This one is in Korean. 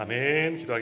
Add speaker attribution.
Speaker 1: 아멘. 기도하겠습니다.